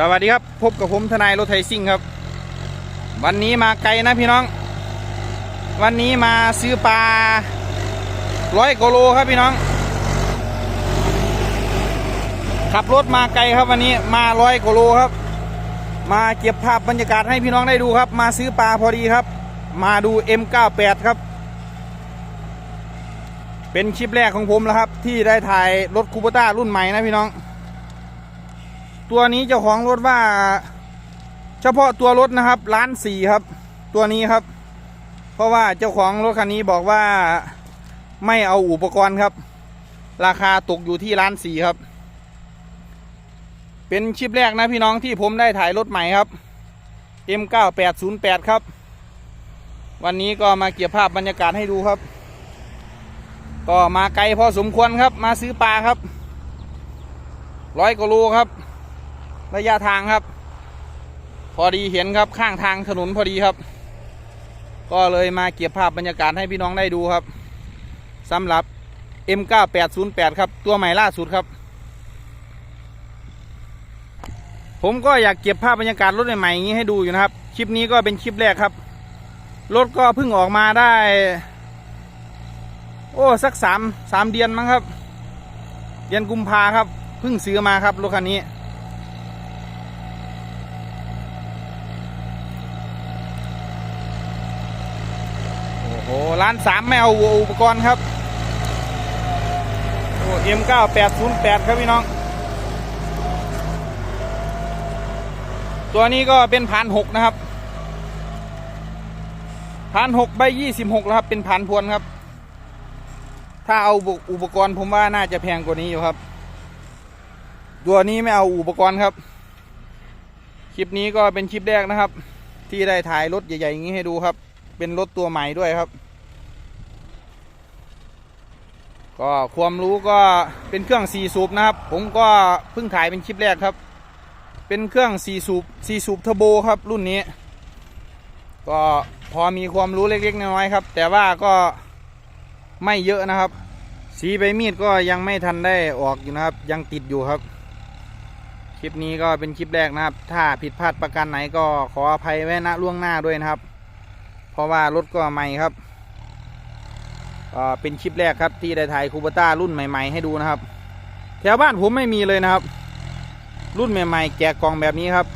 สวัสดีครับ พบกับผมทนายรถไทยซิ่งครับ วันนี้มาไกลนะพี่น้อง วันนี้มาซื้อปลาร้อยกโลครับพี่น้อง ขับรถมาไกลครับวันนี้มาร้อยกโลครับ มาเก็บภาพบรรยากาศให้พี่น้องได้ดูครับ มาซื้อปลาพอดีครับ มาดู M98 ครับ เป็นคลิปแรกของผมแล้วครับ ที่ได้ถ่ายรถคูปต้ารุ่นใหม่นะพี่น้อง ตัวนี้เจ้าของรถว่า เฉพาะตัวรถนะครับล้านสี่ครับ ตัวนี้ครับ เพราะว่าเจ้าของรถคันนี้บอกว่าไม่เอาอุปกรณ์ครับ ราคาตกอยู่ที่ล้านสี่ครับ เป็นคลิปแรกนะพี่น้องที่ผมได้ถ่ายรถใหม่ครับ M9808 ครับ วันนี้ก็มาเก็บภาพบรรยากาศให้ดูครับ ก็มาไกลพอสมควรครับ มาซื้อปลาครับร้อยกว่าโลครับ ระยะทางครับ พอดีเห็นครับข้างทางถนนพอดีครับ ก็เลยมาเก็บภาพบรรยากาศให้พี่น้องได้ดูครับสำหรับ M9808 ครับ ตัวใหม่ล่าสุดครับ ผมก็อยากเก็บภาพบรรยากาศรถใหม่ๆอย่างนี้ให้ดูอยู่นะครับ คลิปนี้ก็เป็นคลิปแรกครับ รถก็เพิ่งออกมาได้ โอ้สักสามสามเดือนมั้งครับ เดือนกุมภาครับ เพิ่งซื้อมาครับรถคันนี้ โอ้ร้านสามไม่เอาอุปกรณ์ครับโอ้เอ็มเก้าแปดศูนย์แปดครับพี่น้อง ตัวนี้ก็เป็นพันหกนะครับพันหกใบยี่สิบหกแล้วครับ เป็นพันพวนครับ ถ้าเอาอุปกรณ์ผมว่าน่าจะแพงกว่านี้อยู่ครับ ตัวนี้ไม่เอาอุปกรณ์ครับ คลิปนี้ก็เป็นคลิปแรกนะครับ ที่ได้ถ่ายรถใหญ่ๆอย่างนี้ให้ดูครับ เป็นรถตัวใหม่ด้วยครับ ก็ความรู้ก็เป็นเครื่องสี่สูบนะครับ ผมก็เพิ่งถ่ายเป็นคลิปแรกครับ เป็นเครื่องสี่สูบสี่สูบเทอร์โบครับ รุ่นนี้ ก็พอมีความรู้เล็กๆน้อยๆครับ แต่ว่าก็ไม่เยอะนะครับ สีใบมีดก็ยังไม่ทันได้ออกอยู่นะครับ ยังติดอยู่ครับคลิปนี้ก็เป็นคลิปแรกนะครับ ถ้าผิดพลาดประการไหนก็ขออภัยไว้ณล่วงหน้าด้วยนะครับ เพราะว่ารถก็ใหม่ครับเป็นคลิปแรกครับที่ได้ถ่ายคูปต้ารุ่นใหม่ ๆ ให้ดูนะครับ แถวบ้านผมไม่มีเลยนะครับ รุ่นใหม่ ๆแกะกล่องแบบนี้ครับ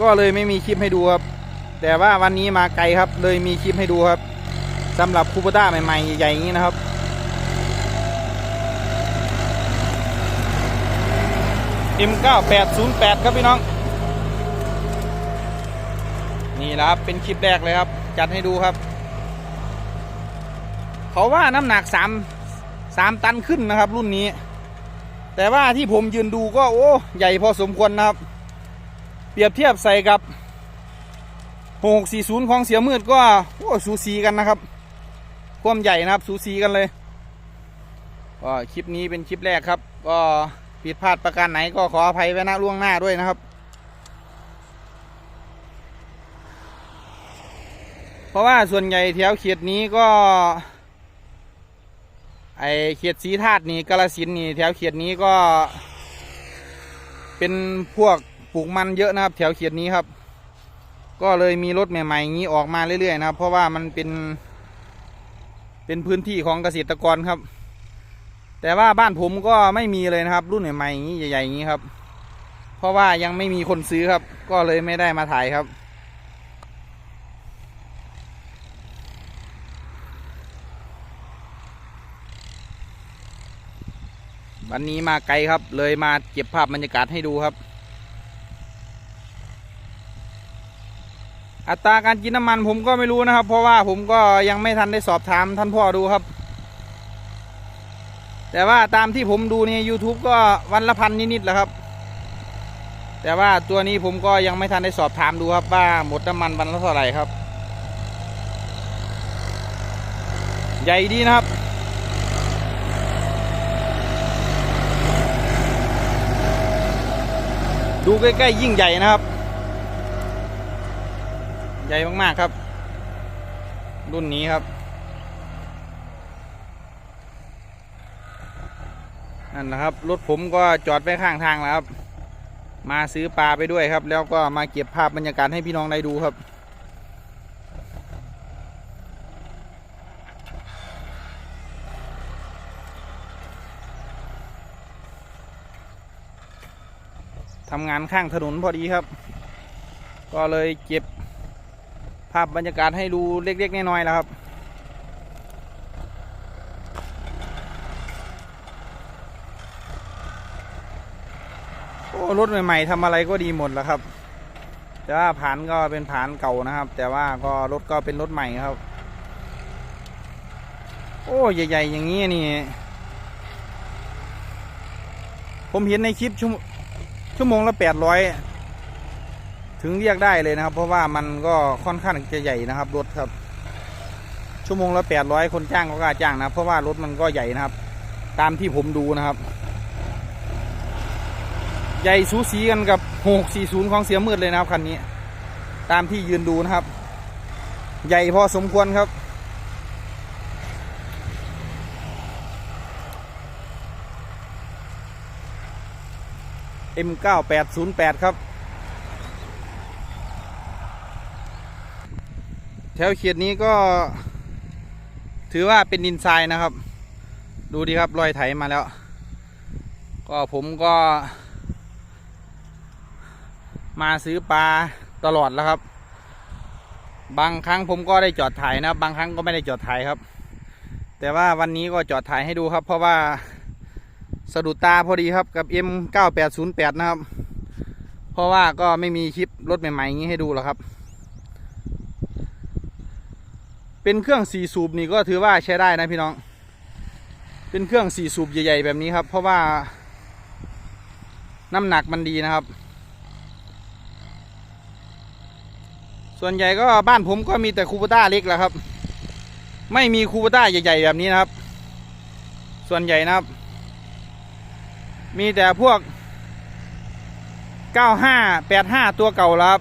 ก็เลยไม่มีคลิปให้ดูครับ แต่ว่าวันนี้มาไกลครับ เลยมีคลิปให้ดูครับสำหรับคูปต้าใหม่ๆใหญ่ๆอย่างนี้นะครับ M9808 ครับพี่น้อง นี่แหละครับเป็นคลิปแรกเลยครับ จัดให้ดูครับ เขาว่าน้ำหนัก3 3ตันขึ้นนะครับ รุ่นนี้ แต่ว่าที่ผมยืนดูก็โอ้ใหญ่พอสมควรนะครับ เปรียบเทียบใส่กับ640ของเสียมืดก็โอ้สูสีกันนะครับ ความใหญ่นะครับ สูสีกันเลยก็คลิปนี้เป็นคลิปแรกครับ ก็ผิดพลาดประการไหนก็ขออภัยไว้ณล่วงหน้าด้วยนะครับ เพราะว่าส่วนใหญ่แถวเขตนี้ก็ ไอเขตสีธาตุนี่กาลสินนี่แถวเขตนี้ก็ เป็นพวกปลูกมันเยอะนะครับ แถวเขตนี้ครับ ก็เลยมีรถใหม่ๆอย่างนี้ออกมาเรื่อยๆนะครับ เพราะว่ามันเป็น เป็นพื้นที่ของเกษตรกรครับ แต่ว่าบ้านผมก็ไม่มีเลยนะครับ รุ่นใหม่ๆอย่างนี้ใหญ่ๆอย่างนี้ครับ เพราะว่ายังไม่มีคนซื้อครับ ก็เลยไม่ได้มาถ่ายครับ วันนี้มาไกลครับ เลยมาเก็บภาพบรรยากาศให้ดูครับ อัตราการกินน้ำมันผมก็ไม่รู้นะครับ เพราะว่าผมก็ยังไม่ทันได้สอบถามท่านพ่อดูครับ แต่ว่าตามที่ผมดูใน YouTube ก็วันละพันนิดๆแหละครับ แต่ว่าตัวนี้ผมก็ยังไม่ทันได้สอบถามดูครับว่าหมดน้ำมันวันละเท่าไหร่ครับ ใหญ่ดีนะครับ ดูใกล้ๆยิ่งใหญ่นะครับ ใหญ่มากๆครับ รุ่นนี้ครับ นั่นนะครับ รถผมก็จอดไว้ข้างทางแล้วครับ มาซื้อปลาไปด้วยครับ แล้วก็มาเก็บภาพบรรยากาศให้พี่น้องได้ดูครับ ทำงานข้างถนนพอดีครับ ก็เลยเก็บภาพบรรยากาศให้ดูเล็กๆน้อยๆแล้วครับ โอ้รถใหม่ๆทำอะไรก็ดีหมดแล้วครับ แต่ว่าผานก็เป็นผานเก่านะครับ แต่ว่าก็รถก็เป็นรถใหม่ครับ โอ้ใหญ่ๆอย่างนี้นี่ ผมเห็นในคลิปชั่ว ชั่วโมงละแปดร้อยถึงเรียกได้เลยนะครับ เพราะว่ามันก็ค่อนข้างจะใหญ่นะครับรถครับ ชั่วโมงละแปดร้อยคนจ้างก็กล้าจ้างนะเพราะว่ารถมันก็ใหญ่นะครับ ตามที่ผมดูนะครับ ใหญ่สูสีกันกับ640ของเสียมืดเลยนะครับคันนี้ ตามที่ยืนดูนะครับ ใหญ่พอสมควรครับ M9808 ครับ แถวเขียดนี้ก็ ถือว่าเป็นดินทรายนะครับ ดูดีครับรอยไถมาแล้ว ก็ผมก็ มาซื้อปลาตลอดแล้วครับ บางครั้งผมก็ได้จอดถ่ายนะบบางครั้งก็ไม่ได้จอดถ่ายครับ แต่ว่าวันนี้ก็จอดถ่ายให้ดูครับ เพราะว่า สะดุดตาพอดีครับกับ M9808 นะครับ เพราะว่าก็ไม่มีคลิปรถใหม่ๆอย่างนี้ให้ดูหรอกครับ เป็นเครื่องสี่สูบนี่ก็ถือว่าใช้ได้นะพี่น้อง เป็นเครื่องสี่สูบใหญ่ ๆ แบบนี้ครับ เพราะว่าน้ำหนักมันดีนะครับ ส่วนใหญ่ก็บ้านผมก็มีแต่คูปต้าเล็กแหละครับ ไม่มีคูปต้าใหญ่ ๆ แบบนี้นะครับ ส่วนใหญ่นะครับ มีแต่พวก 95 85 ตัวเก่าแล้วครับ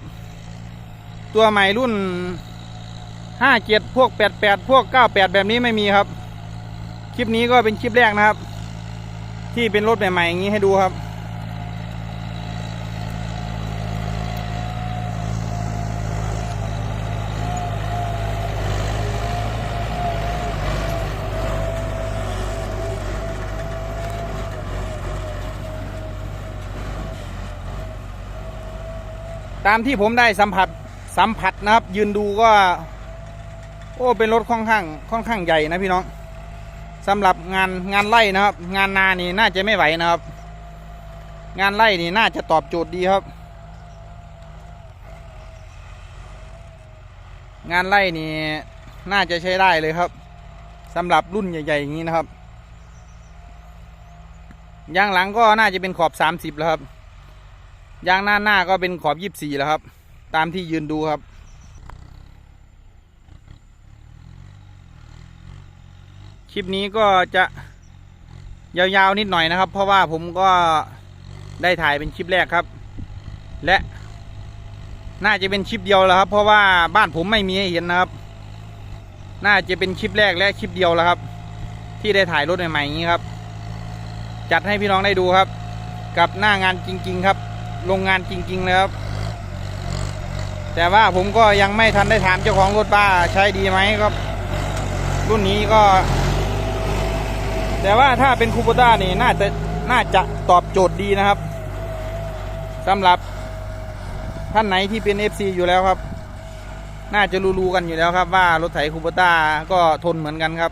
ตัวใหม่รุ่น 57 พวก 88 พวก 98 แบบนี้ไม่มีครับ คลิปนี้ก็เป็นคลิปแรกนะครับ ที่เป็นรถใหม่ๆอย่างนี้ให้ดูครับ ตามที่ผมได้สัมผัสสัมผัสนะครับ ยืนดูก็ โอ้เป็นรถค่อนข้างค่อนข้างใหญ่นะพี่น้องสำหรับงานงานไล่นะครับ งานนานี่น่าจะไม่ไหวนะครับ งานไล่นี่น่าจะตอบโจทย์ดีครับ งานไล่นี่น่าจะใช้ได้เลยครับสำหรับรุ่นใหญ่ๆอย่างนี้นะครับยางหลังก็น่าจะเป็นขอบ30แล้วครับ ยางหน้าหน้าก็เป็นขอบยี่สี่แล้วครับ ตามที่ยืนดูครับ คลิปนี้ก็จะยาวๆนิดหน่อยนะครับ เพราะว่าผมก็ได้ถ่ายเป็นคลิปแรกครับ และน่าจะเป็นคลิปเดียวแล้วครับ เพราะว่าบ้านผมไม่มีให้เห็นนะครับ น่าจะเป็นคลิปแรกและคลิปเดียวแล้วครับ ที่ได้ถ่ายรถใหม่ๆอย่างนี้ครับ จัดให้พี่น้องได้ดูครับ กับหน้างานจริง ๆ ครับ โรงงานจริงๆเลยครับ แต่ว่าผมก็ยังไม่ทันได้ถามเจ้าของรถป้าใช้ดีไหมครับ รุ่นนี้ก็ แต่ว่าถ้าเป็นคูปต้านี่น่าจะน่าจะตอบโจทย์ดีนะครับสำหรับท่านไหนที่เป็น FC อยู่แล้วครับ น่าจะรู้ๆกันอยู่แล้วครับว่ารถไถคูปต้าก็ทนเหมือนกันครับ